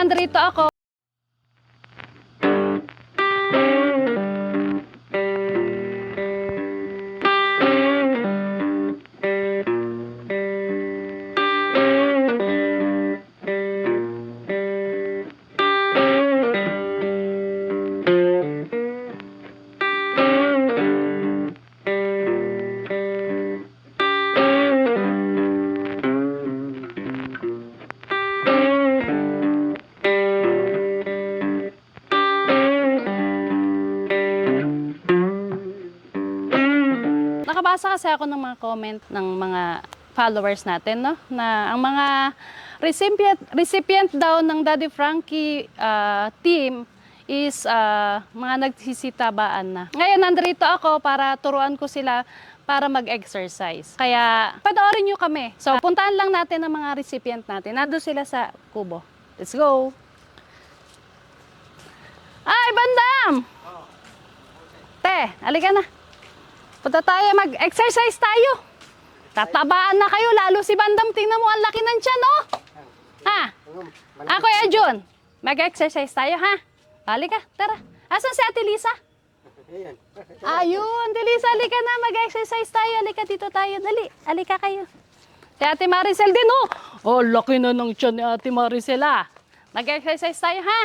nandito ako. Nakabasa kasi ako ng mga comment ng mga followers natin, no? Na ang mga recipient, recipient daw ng Daddy Frankie ah, team is ah, mga nagsisitabaan na. Ngayon, nandito ako para turuan ko sila para mag-exercise. Kaya, panoorin nyo kami. So, puntahan lang natin ang mga recipient natin. Nado sila sa kubo. Let's go! Ay, bandam! Te, halika na. Punta tayo, mag-exercise tayo. Tatabaan na kayo, lalo si Bandam. Tingnan mo, ang laki ng tiyan, oh. Ha? Ako, ya, Jun. Mag-exercise tayo, ha? Halika, tara. Asan si Ate Lisa? Ayun, Ate Lisa, halika na. Mag-exercise tayo. Halika dito tayo. Dali, halika kayo. Si Ate Maricel din, oh. Oh, laki na ng tiyan ni Ate Maricel, ah. Mag-exercise tayo, ha?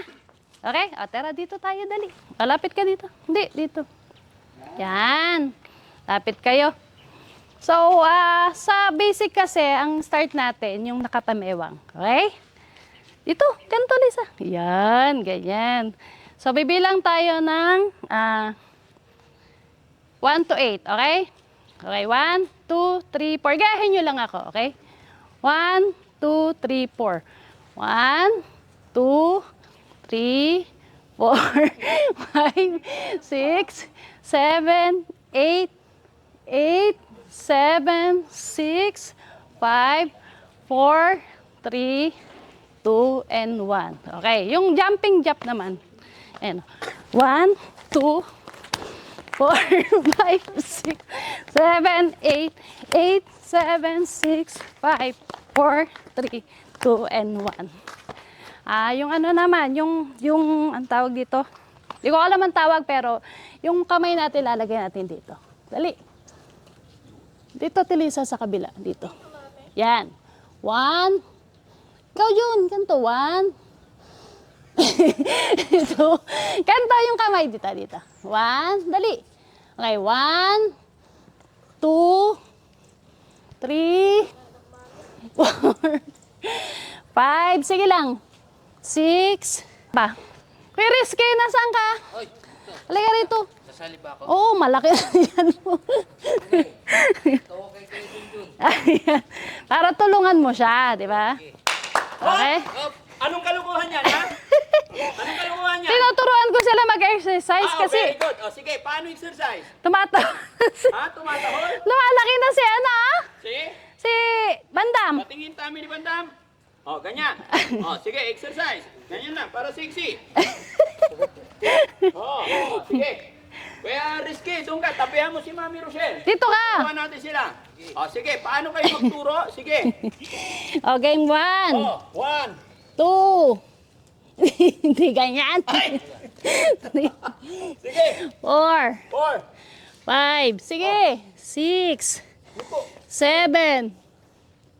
Okay? O, tara dito tayo, dali. Malapit ka dito. Hindi, dito. Yan. Lapit kayo. So, ah, sa basic kasi, ang start natin, yung nakapamewang. Okay? Dito, ganito, Lisa. Yan, ganyan. So, bibilang tayo ng ah, 1 to 8, okay? Okay, 1, 2, 3, 4. Gayahin nyo lang ako, okay? 1, 2, 3, 4. 1, 2, 3, 4, 5, 6, 7, 8, 8, 7, 6, 5, 4, 3, 2, and 1. Okay, yung jumping jump naman. Ayan. 1, 2, 4, 5, 6, 7, 8, 8, 7, 6, 5, 4, 3, 2, and 1. Ah, yung ano naman, yung, yung, ang tawag dito, hindi ko alam ang tawag, pero yung kamay natin lalagay natin dito. Dali. Dito, Tilisa, sa kabila. Dito. Yan. One. Ikaw yun. Ganto. One. Dito. Ganto yung kamay. Dito, dito. One. Dali. Okay. One. Two. Three. Four. Five. Sige lang. Six. Ba. Kuya Rizky, nasaan ka? Halika rito. Sasali ba ako? Oo, malaki na yan mo. Tawa kay kayo dun dun. Ayan. Para tulungan mo siya, di ba? Okay? Oh, anong kalukuhan yan, ha? anong kalukuhan yan? Tinuturuan ko sila mag-exercise Ah, kasi very good. O, sige, paano exercise? tumata Ha? Tumatahol? lumalaki na si ano ah? Sige. Si Bandam. Patingin tayo ni Bandam. O, ganyan. O, sige, exercise. Ganyan lang, para sexy. O, o, sige. Kuya Rizky, doon ka. Tapihan mo si Mami Rochelle. Dito ka. Turuan natin sila. O, sige, paano kayo magturo? Sige. O, game one. O, one. Two. Hindi ganyan. Ay! Sige. Four. Four. Five. Sige. Six. Lupo. Seven.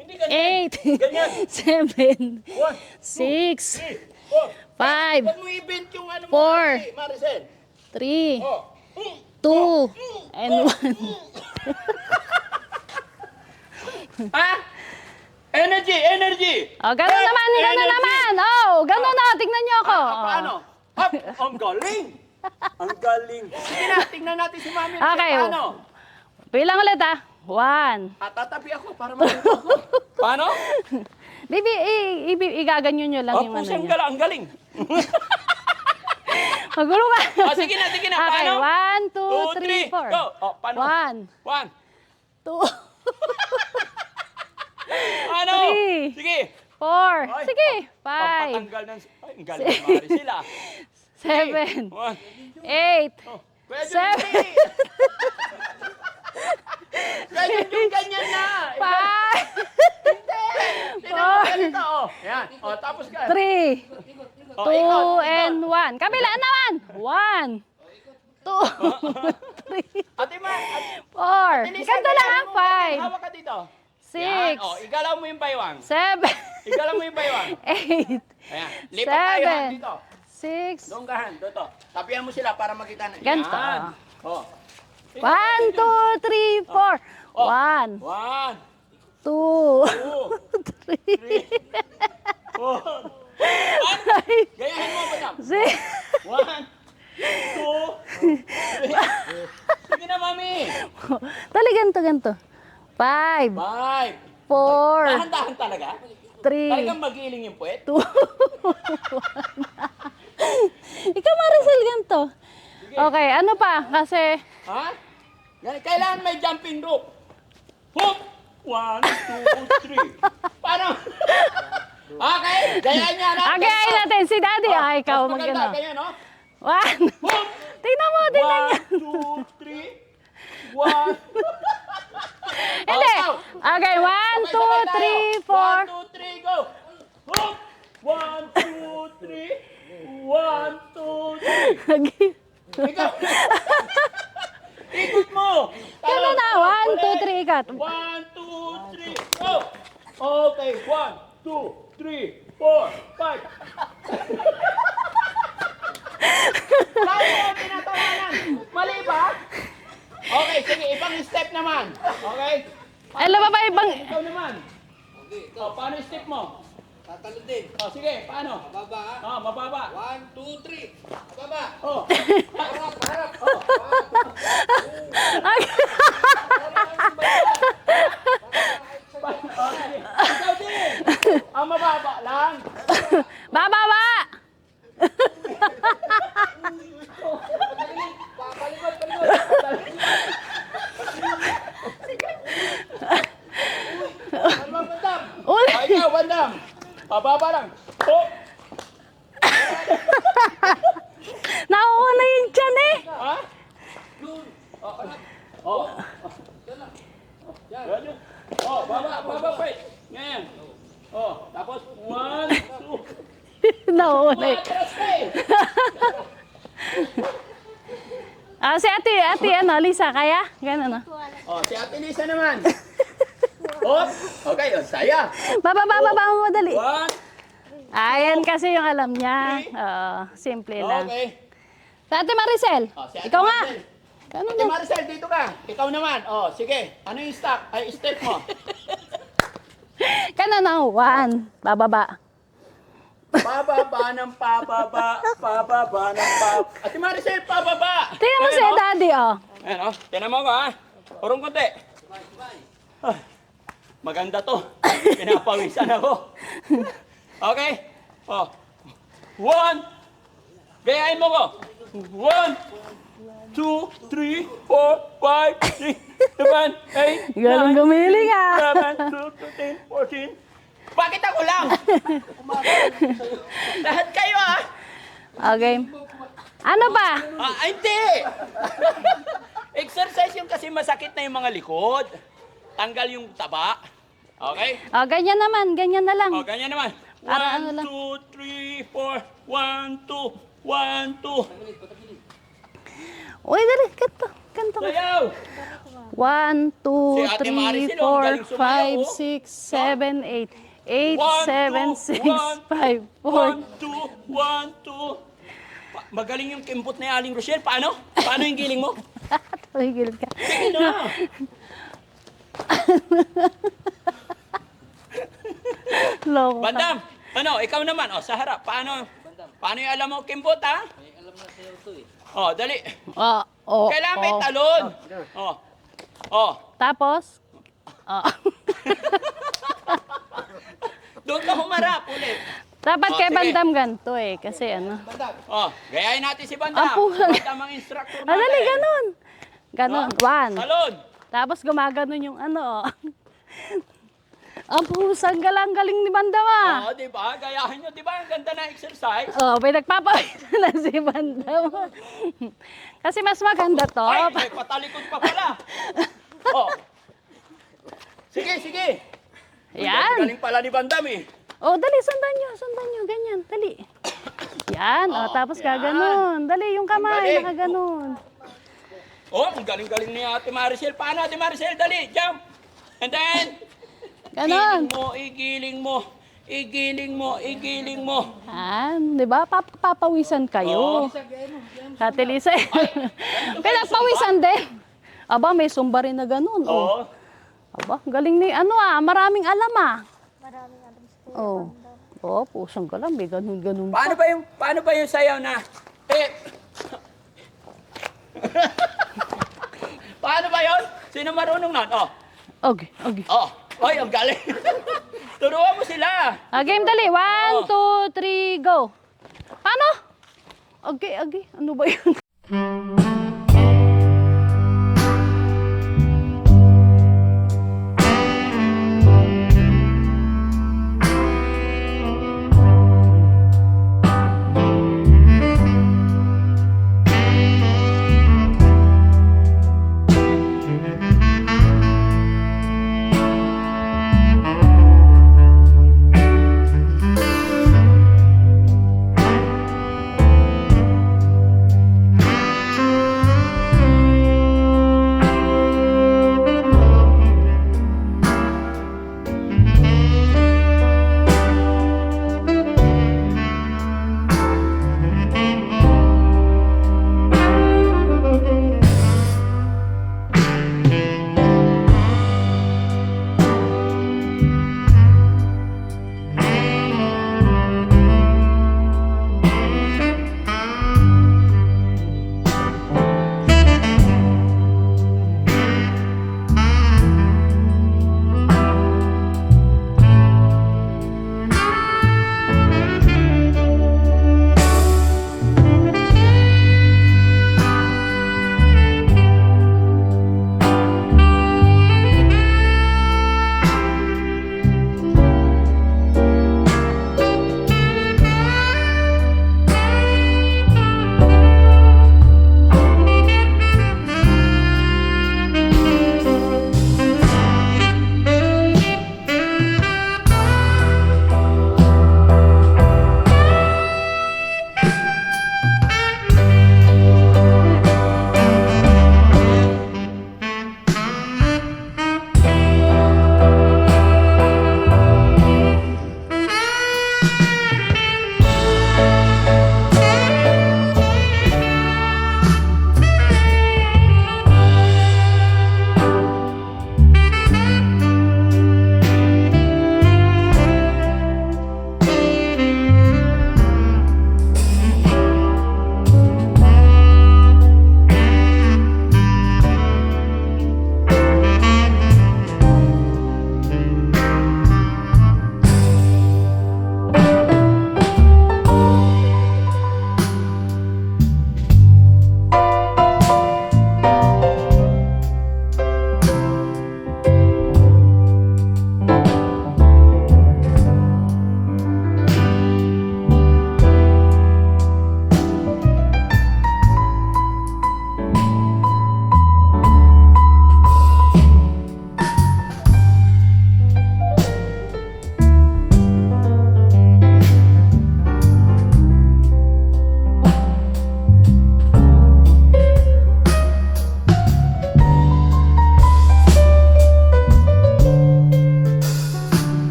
Hindi ganyan. Eight. Ganyan. Seven. One. Six. Three. Four. Five. Huwag mo i-bend yung ano mo. Four. Maricel. Three. Two. And one. Ha? Energy, energy. Oh, ganun Eh, naman, ganun energy. naman. Oh, ganun na. Tignan niyo ako. Ah, paano? Hop, ang galing. Ang galing. Sige na, tingnan natin si Mami. Okay, oh. Paano? Bilang ulit ah. One. Ah, tatabi ako para matuto ako. Paano? Bibi, i- i- igaganyo nyo lang Oh, yung ano pusang nyo. gala, ang galing. Magulo ka. Oh, sige na, sige na. Okay, Paano? one, two, Two, three, three, four. go. Oh, paano? One, One. two, Ano? Three. Sige. four. Ay, Sige, five, Pagpatanggal ng... Ay, ang galing Mari sila. seven, One. eight, Oh, Seven. hindi. Ganyan yung ganyan na. Five. Tingnan mo, ganito, oh. Yan. Oh, tapos ka. Three. Oh, Two and one. Kabila naman. One. Two. Three. Ate Ma, ate, Four. Ganito lang ang five. Hawak ka dito. Six. Yan. Oh, igalaw mo yung baywang. Seven. Igalaw mo yung baywang. Eight. Ayan. Lipat tayo Seven. han dito. Six. Doon ka han, dito. Tapihan mo sila para makita na. Ganito. Yan. Oh. One, two, three, four. Oh. One, One, two, two, three, four. Gayahin mo ba six. One, two, three. Sige na, mami. Dali, ganito, ganito. Five, Five. four, Dahan-dahan talaga. three, Talagang magiling yung puwet. two, Ikaw, Maricel, ganito. Okay, ano pa? Kasi, Ha? Gan- Kailangan may jumping rope. Hoop! One, two, three. Paano? Okay, gayahin niya na. okay, ay natin si Daddy. Ah, ikaw maganda, magano. ganyan, no? One. Tingnan mo, tingnan One, niya. two, three. One. Hindi. Oh. Okay, one, two, three, four. One, two, three, go. Hoop! One, two, three. One, two, three. Ikaw. Ikot mo. Ano na? One, two, three, ikat. One, two, three, go. Okay, one, two, three, four, five. Ang tinatawanan. Mali ba? Okay, sige, ibang step naman. Okay? Alam ba ba ibang... Ikaw naman. Oh, paano yung step mo? Tatalon din. Oh, sige, paano? Baba ha. Oh, mababa. One, two, three. Baba. Oh. Harap, harap. Oh, sige. Ikaw din. Ang mababa lang. Bababa! Palikot, palikot. Uy! Oh, ikaw, bandam. Pababa lang. Oh. Nauuna yung tiyan eh. Ha? Oh. Oh. Yan. Oh, baba, baba, wait. Oh, tapos one, two, tres, wait. Ah, si ate, ate, ano, Lisa, kaya? Ganun, no? Oh, si Ate Lisa naman. Oh, okay, oh, saya. Baba, baba, baba madali. One, Ayan kasi yung alam niya. Oo, simple lang. okay. Si ate Maricel, Oh, si Ate ikaw nga. Maricel. Ganun Ate na. Maricel, dito ka. Ikaw naman. Oh, sige. Ano yung stop? Ay, step mo. Na, one. Bababa. Pababa ng pababa, pababa ng pababa. Ate Maricel, pababa. Tingnan mo Ayan, si oh. daddy, oh. Ayan o, tinan mo ko ha. Urong konti. Ah, maganda to. Pinapawisan ako. Okay? Oh. One. Gayahin mo ko. One, two, three, four, five, six, seven, eight, Galing nine, gumiling, ah. seven, fourteen. Bakit ako lang? Lahat kayo ah. Okay. Ano ba? Ah, hindi! Exercise yung kasi masakit na yung mga likod. Tanggal yung taba. Okay? Oh, ganyan naman, ganyan na lang. O, ganyan naman. Para ano One, lang. two, three, four. One, two. One, two. Uy, dali, ganito. Ganito ka. Sayaw! One, two, Si Ate three, Maricel, oh, four, galing sumayaw, five, oh. six, seven, eight. Eight, One, seven, two, six, one, five, four. One, two, one, two. Pa- magaling yung kimpot ni Aling Rochelle. Paano? Paano yung giling mo? Tumigil ka. Sige na. Loko ka. Bandam, ano, ikaw naman. O, sa harap. Paano? Paano yung alam mo kimpot, ha? May alam na sa'yo to eh. O, dali. Oh, oh, Kailangan may oh. talon. Oh. Oh. Tapos? Oh. Doon ka humarap ulit. Dapat Oh, kay sige. Bandam ganito eh. Kasi ano. Bandam. Oh, gayahin natin si Banda. Apo. Bandam ang instructor natin. Ah, dali, ganun. Ganun. Oh, One. Talon. Tapos gumaganon yung ano. oh. Ang pusang galang-galing ni Bandam ah. Oh, di ba? Gayahin nyo, di ba? Ang ganda na exercise. Oh, pinagpapawisa na si Bandam. Kasi mas maganda to. Ay, may patalikod pa pala. Oh. Sige, sige. Yan. Galing pala ni Bandam eh. Oh, dali, sundan nyo, sundan nyo, ganyan, dali. Yan, oh, tapos yan. gaganon. Dali, yung kamay, nakaganon. Oh, ang galing-galing ni Ate Maricel. Paano Ate Maricel? Dali, jump. And then, Ganon. Igiling mo, igiling mo. Igiling mo, igiling mo. Yan, di ba? Pap papawisan kayo. Ate Lisa, pinagpawisan din. Aba, may sumba rin na ganun. Oh. Oo. Aba, galing ni ano ah, maraming alam ah. Maraming alam sa Oh. Oh, pusang galang, may ganun-ganun pa. Paano ba yung paano ba yung sayaw na eh Paano ba yun? Sino marunong nun? Oh. Okay, okay. Oh. Oy, ang galing. Turuan mo sila. Ah, game dali. One, Oh. two, three, go. Paano? Okay, okay. Ano ba yun?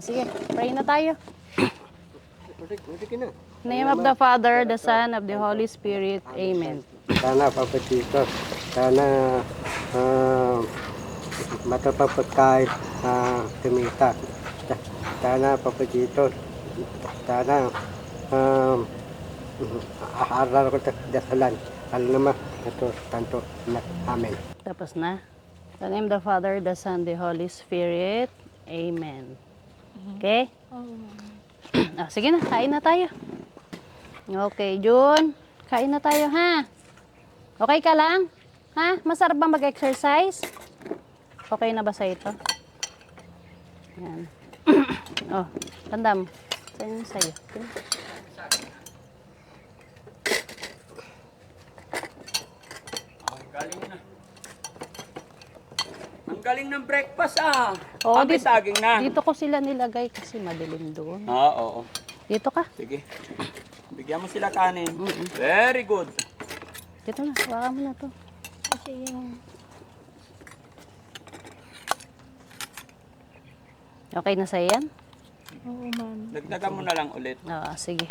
sige, pray na tayo. Name of the Father, the Son, of the Holy Spirit. Amen. Sana papatito. Sana uh, matapapagkain uh, tumita. Sa- Sana papatito. Sana um, aaral ko sa dasalan. Alam naman, ito, tanto na amen. Tapos na. The name of the Father, the Son, the Holy Spirit. Amen. Okay? ah, sige na, kain na tayo. Okay, Jun. Kain na tayo, ha? Okay ka lang? Ha? Masarap ba mag-exercise? Okay na ba sa ito? Yan. oh, tandam. Sa'yo sa'yo. Ang galing na. Galing ng breakfast ah. Oo, Abi di- saging na. Dito ko sila nilagay kasi madilim doon. Ah, oo. Dito ka. Sige. Bigyan mo sila kanin. Very good. Dito na. Baka mo na to. Kasi yung... Okay na sa'yo yan? Dagdagan mo na lang ulit. Oo, sige.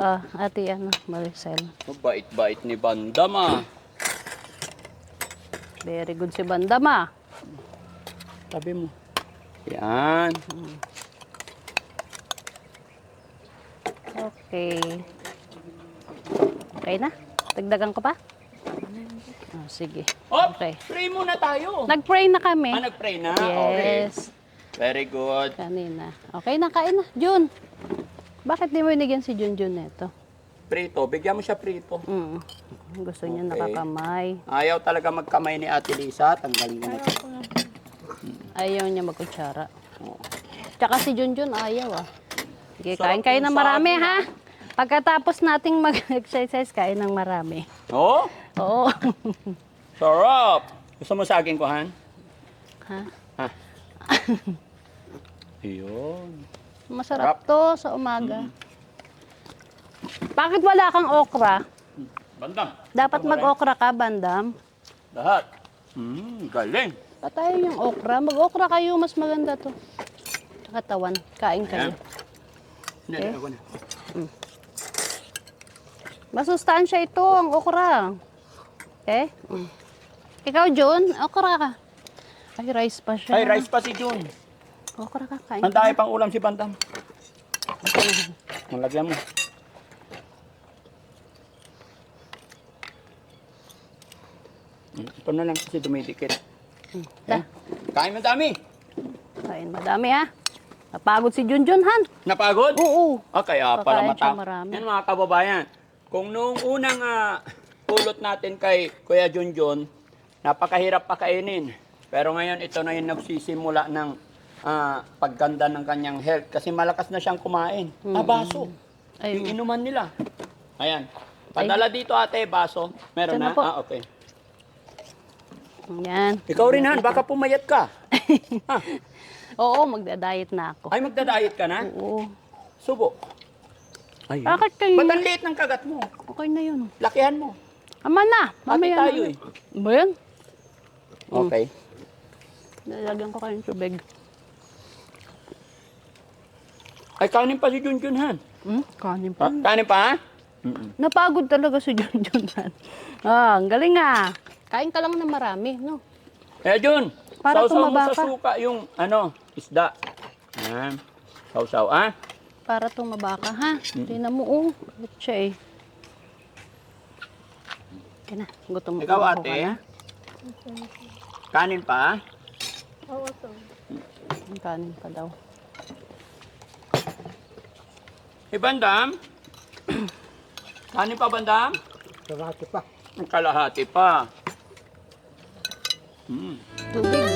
Ah, ate, ano, Maricel. Mabait-bait ni Bandam ah. Very good si Bandama. Tabi mo. Yan. Okay. Okay na? Dagdagan ko pa? Ah, sige. Oh, Okay. pray muna tayo. Nag-pray na kami. Ah, nag-pray na? Okay. Yes. Very good. Kanina. Okay na, kain na. Jun. Bakit di mo inigyan si Jun Jun neto? Prito. Bigyan mo siya prito. Mm. Gusto niya Okay. nakakamay. Ayaw talaga magkamay ni Ate Lisa. Tanggalin mo na. Ayaw niya magkutsara. Oo. Tsaka si Jun Jun ayaw ah. Sige, Sarap kain kayo ng marami ha. Pagkatapos nating mag-exercise, kain ng marami. Oh, Oo. sarap. Gusto mo saging ko, Han? ha? Ha? Ayun. Masarap to sa umaga. Bakit wala kang okra? Bandam. Dapat mag-okra ka, bandam. Lahat. Hmm, galing. Patayo yung okra. Mag-okra kayo, mas maganda to. Katawan. Kain kayo. Okay. na. Masustansya ito, ang okra. Okay? Mm. Ikaw, Jun, okra ka. Ay, rice pa siya. Ay, rice pa si Jun. Okra ka, kain Ang dami pang ulam si Bandam. Malagyan mo. Hmm, Ito na lang kasi dumidikit. Da, Kain mo dami. kain madami ha. Napagod si Jun Jun, han. Napagod? Oo. Ah, kaya pala Pakain siya mata. marami. Yan mga kababayan. Kung noong unang ah, pulot natin kay Kuya Junjun, napakahirap pakainin. Pero ngayon ito na yung nagsisimula ng ah, pagganda ng kanyang health kasi malakas na siyang kumain. Ah, baso. Ayun. Yung inuman nila. Ayan. Padala dito ate, baso. Meron Ito na? na po. Ah, okay. Yan. Ikaw rin Han, baka pumayat ka. ah, Oo, magda-diet na ako. ay, magdadayet ka na? Oo. Subo. Ay, Bakit kayo? ba't ang liit ng kagat mo? Okay na yun. Lakihan mo. Ama na. Mamaya tayo na. eh. Ba yan? Okay. Lalagyan ko kayo ng tubig. Ay, kanin pa si Junjun Han. Hmm? Kanin Ha? pa. Kanin pa, ha? Napagod talaga si Jun, han. Ah, ang galing ah. Kain ka lang ng marami, no? Eh, Jun, Para sausaw mo tumaba sa ka. suka yung, ano, isda. Yan. Sausaw, ah? Para tumaba ka, ha? Tingnan mo, oh. Ba't siya eh. Kaya na, gutom Ikaw, gutom ate? ka na. Kanin pa, ha? Ang Kanin pa daw. Eh, Bandam? Kanin pa, Bandam? Sarati pa. Ang kalahati pa. Hmm.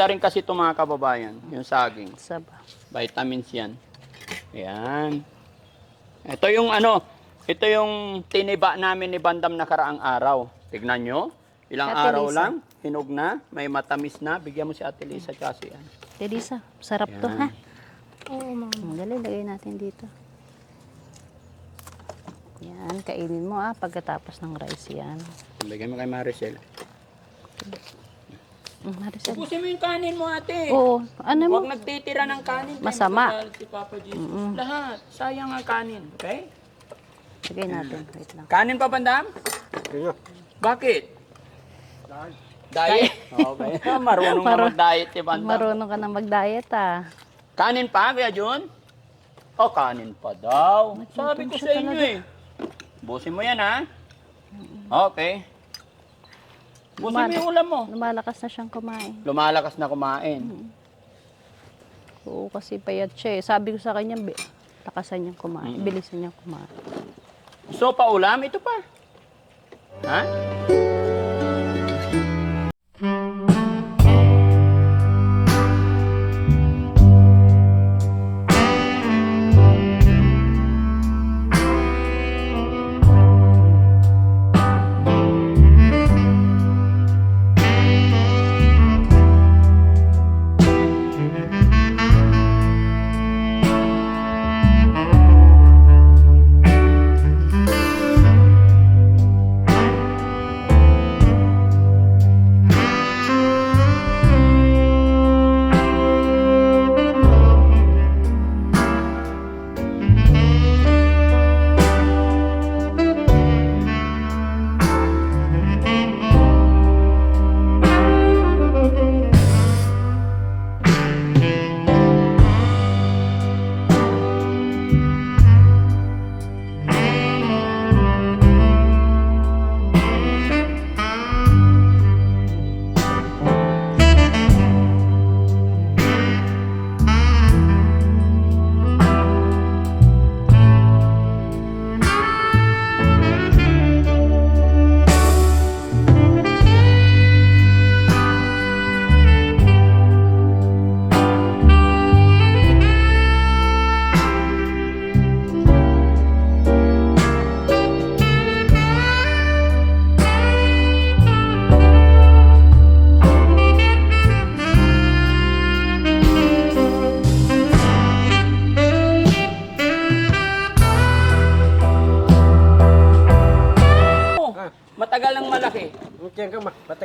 Maganda rin kasi ito mga kababayan, yung saging. Saba. Vitamins yan. Ayan. Ito yung ano, ito yung tiniba namin ni Bandam nakaraang araw. Tignan nyo. Ilang Ate araw Lisa. lang, hinog na, may matamis na. Bigyan mo si Ate Lisa kasi yan. Delisa, sarap to Yan. ha. Oo, ma'am. Dali, lagay natin dito. Yan, kainin mo ah, pagkatapos ng rice yan. Bigyan mo kay Maricel. Mm, Maricel. Ubusin mo yung kanin mo ate. Oo, ano mo? Huwag nagtitira ng kanin. tayo Masama. magagalit Si Papa Jesus. Lahat. Sayang ang kanin. Okay? Lagay natin, wait lang. Kanin pa, Bandam? Yun, Bakit? Diet? Okay. Marunong na Maru- mag-diet si Bandam. Marunong ka na mag-diet ah. Kanin pa, Kuya Jun? O, kanin pa daw. Sabi ko sa inyo eh. Busin mo yan, ha? Okay. Busin mo yung ulam mo. Lumalakas na siyang kumain. Lumalakas na kumain. Oo, kasi payat siya eh. Sabi ko sa kanya, bi- lakasan niyang kumain. Bilisan niyang kumain. So, pa ulam, ito pa. Ha?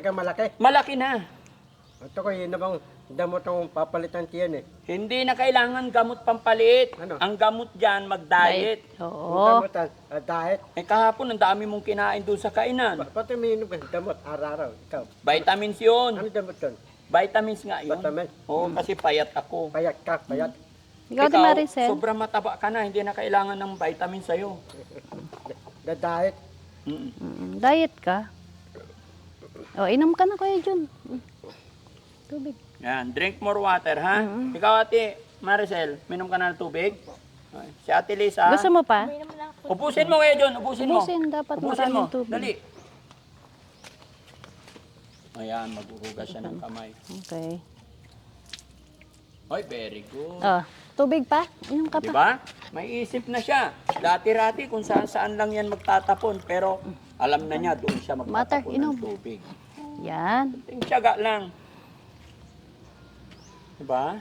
Matagal malaki. Malaki na. Ito ko, yun na bang damot ang papalitan tiyan eh. Hindi na kailangan gamot pampalit. Ano? Ang gamot dyan, mag-diet. Ang Oo. damot, ah, ah, diet. Eh kahapon, ang dami mong kinain doon sa kainan. Ba- Pati may inom ka, damot, araw-araw. Ikaw, Vitamins yun. ano damot yun? Vitamins nga yun. Vitamin. Oo, kasi payat ako. Payat ka, payat. Ikaw, di Maricel. sobrang mataba ka na. Hindi na kailangan ng vitamins sa'yo. The diet. Mm. Mm, diet ka. O, inom ka na kuya Jun. Mm. Tubig. Yan, drink more water, ha? Ikaw, ate Maricel, minom ka na ng tubig? Okay. Si ate Lisa, Gusto mo pa? ubusin mo ngayon. Ubusin mo. Ubusin, dapat Ubusin maraming mo. tubig. Dali. Ayan, maghuhugas siya ng kamay. Okay. Oy, very good. Oh, tubig pa? Inom ka pa? ba? May isip na siya. Dati-rati kung saan-saan lang yan magtatapon. Pero alam na niya, doon siya Matter, magtatapon inom. ng tubig. Yan. Ting tiyaga lang. Di ba?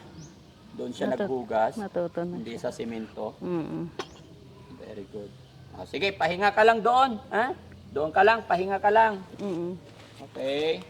Doon siya Matut- naghugas. Matuto na. Hindi sa simento. Mm Very good. Ah, sige, pahinga ka lang doon. Ha? Doon ka lang, pahinga ka lang. mm Okay.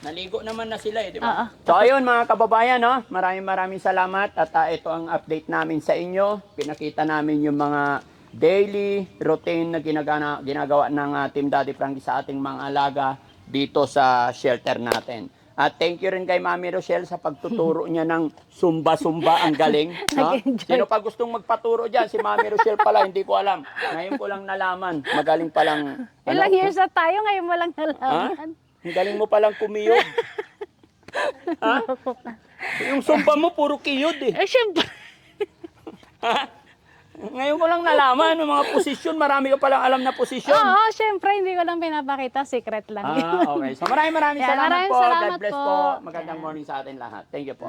Naligo naman na sila eh, di Ah, ah. ba? So ayun mga kababayan, no? maraming maraming salamat at ah, ito ang update namin sa inyo. Pinakita namin yung mga daily routine na ginagana, ginagawa ng ah, Team Daddy Frankie sa ating mga alaga dito sa shelter natin. At thank you rin kay Mami Rochelle sa pagtuturo niya ng sumba-sumba ang galing. no? Sino pa gustong magpaturo dyan? Si Mami Rochelle pala, hindi ko alam. Ngayon ko lang nalaman. Magaling palang... ano, Ilang years na tayo, ngayon mo lang nalaman. ang galing mo palang kumiyod. ha? Yung sumpa mo, puro kiyod eh. Eh, syempre. Ngayon ko lang nalaman ng mga posisyon. Marami ka palang alam na posisyon. Oo, syempre, hindi ko lang pinapakita. Secret lang yun. Ah, okay. So maraming maraming Yan, salamat maraming po. salamat God bless po. po. Magandang morning sa atin lahat. Thank you po.